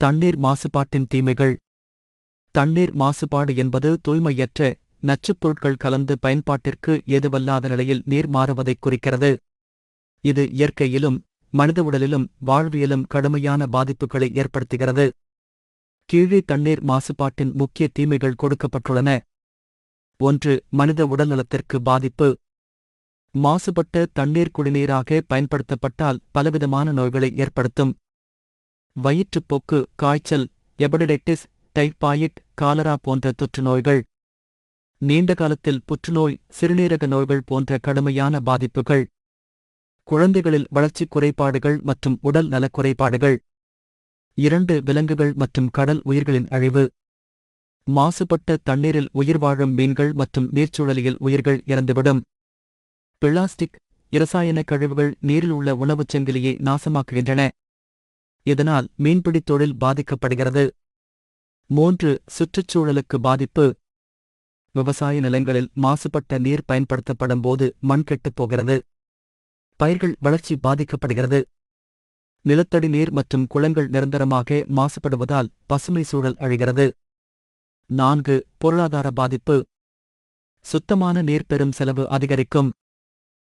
தண்ணீர் மாசுபாட்டின் தீமைகள். தண்ணீர் மாசுபாடு என்பது தூய்மையற்ற நச்சுப் பொருட்கள் கலந்து பயன்பாட்டிற்கு ஏதுவல்லாத நிலையில் நீர் மாறுவதைக் குறிக்கிறது. இது இயற்கையிலும் மனித உடலிலும் வாழ்வியலும் கடுமையான பாதிப்புகளை ஏற்படுத்துகிறது. கீழே தண்ணீர் மாசுபாட்டின் முக்கிய தீமைகள் கொடுக்கப்பட்டுள்ளன. ஒன்று மனித உடல்நலத்திற்கு பாதிப்பு. மாசுபட்ட தண்ணீர் குடிநீராக பயன்படுத்தப்பட்டால் பலவிதமான நோய்களை ஏற்படுத்தும். வயிற்றுப்போக்கு காய்ச்சல் எபடிடைட்டிஸ் டைபாயிட் காலரா போன்ற தொற்றுநோய்கள். நீண்ட காலத்தில் புற்றுநோய் சிறுநீரக நோய்கள் போன்ற கடுமையான பாதிப்புகள். குழந்தைகளில் வளர்ச்சிக் குறைபாடுகள் மற்றும் உடல் நலக் குறைபாடுகள். இரண்டு விலங்குகள் மற்றும் கடல் உயிர்களின் அழிவு. மாசுபட்ட தண்ணீரில் உயிர் வாழும் மீன்கள் மற்றும் நீர்ச்சூழலியல் உயிர்கள் இறந்துவிடும். பிளாஸ்டிக் இரசாயன கழிவுகள் நீரில் உள்ள உணவுச் சங்கிலியை நாசமாக்குகின்றன. இதனால் மீன்பிடித் தொழில் பாதிக்கப்படுகிறது? மூன்று சுற்றுச்சூழலுக்கு பாதிப்பு. விவசாய நிலங்களில் மாசுபட்ட நீர் பயன்படுத்தப்படும் போது மண் கெட்டுப் போகிறது. பயிர்கள் வளர்ச்சி பாதிக்கப்படுகிறது. நிலத்தடி நீர் மற்றும் குளங்கள் நிரந்தரமாக மாசுபடுவதால் பசுமை சூழல் அழிகிறது. நான்கு பொருளாதார பாதிப்பு. சுத்தமான நீர் பெறும் செலவு அதிகரிக்கும்.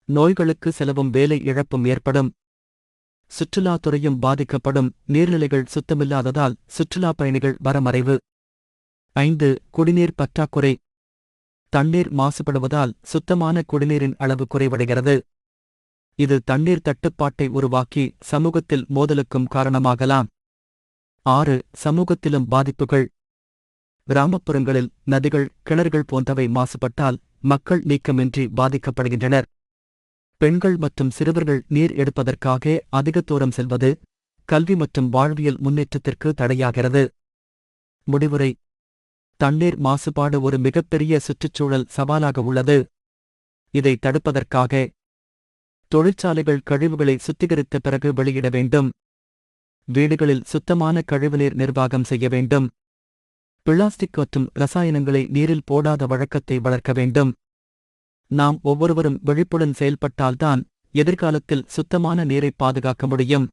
நோய்களுக்கு செலவும் வேலை இழப்பும் ஏற்படும். சுற்றுலாத்துறையும் பாதிக்கப்படும். நீர்நிலைகள் சுத்தமில்லாததால் சுற்றுலாப் பயணிகள் வரமறைவு. ஐந்து குடிநீர் பற்றாக்குறை. தண்ணீர் மாசுபடுவதால் சுத்தமான குடிநீரின் அளவு குறைவடைகிறது. இது தண்ணீர் தட்டுப்பாட்டை உருவாக்கி சமூகத்தில் மோதலுக்கும் காரணமாகலாம். ஆறு சமூகத்திலும் பாதிப்புகள். கிராமப்புறங்களில் நதிகள் கிணறுகள் போன்றவை மாசுபட்டால் மக்கள் நீக்கமின்றி பாதிக்கப்படுகின்றனர். பெண்கள் மற்றும் சிறுவர்கள் நீர் எடுப்பதற்காக அதிக தூரம் செல்வது கல்வி மற்றும் வாழ்வியல் முன்னேற்றத்திற்கு தடையாகிறது. முடிவுரை. தண்ணீர் மாசுபாடு ஒரு மிகப்பெரிய சுற்றுச்சூழல் சவாலாக உள்ளது. இதை தடுப்பதற்காக தொழிற்சாலைகள் கழிவுகளை சுத்திகரித்த பிறகு வெளியிட வேண்டும். வீடுகளில் சுத்தமான கழிவுநீர் நிர்வாகம் செய்ய வேண்டும். பிளாஸ்டிக் மற்றும் ரசாயனங்களை நீரில் போடாத வழக்கத்தை வளர்க்க வேண்டும். நாம் ஒவ்வொருவரும் விழிப்புடன் செயல்பட்டால்தான் எதிர்காலத்தில் சுத்தமான நீரை பாதுகாக்க முடியும்.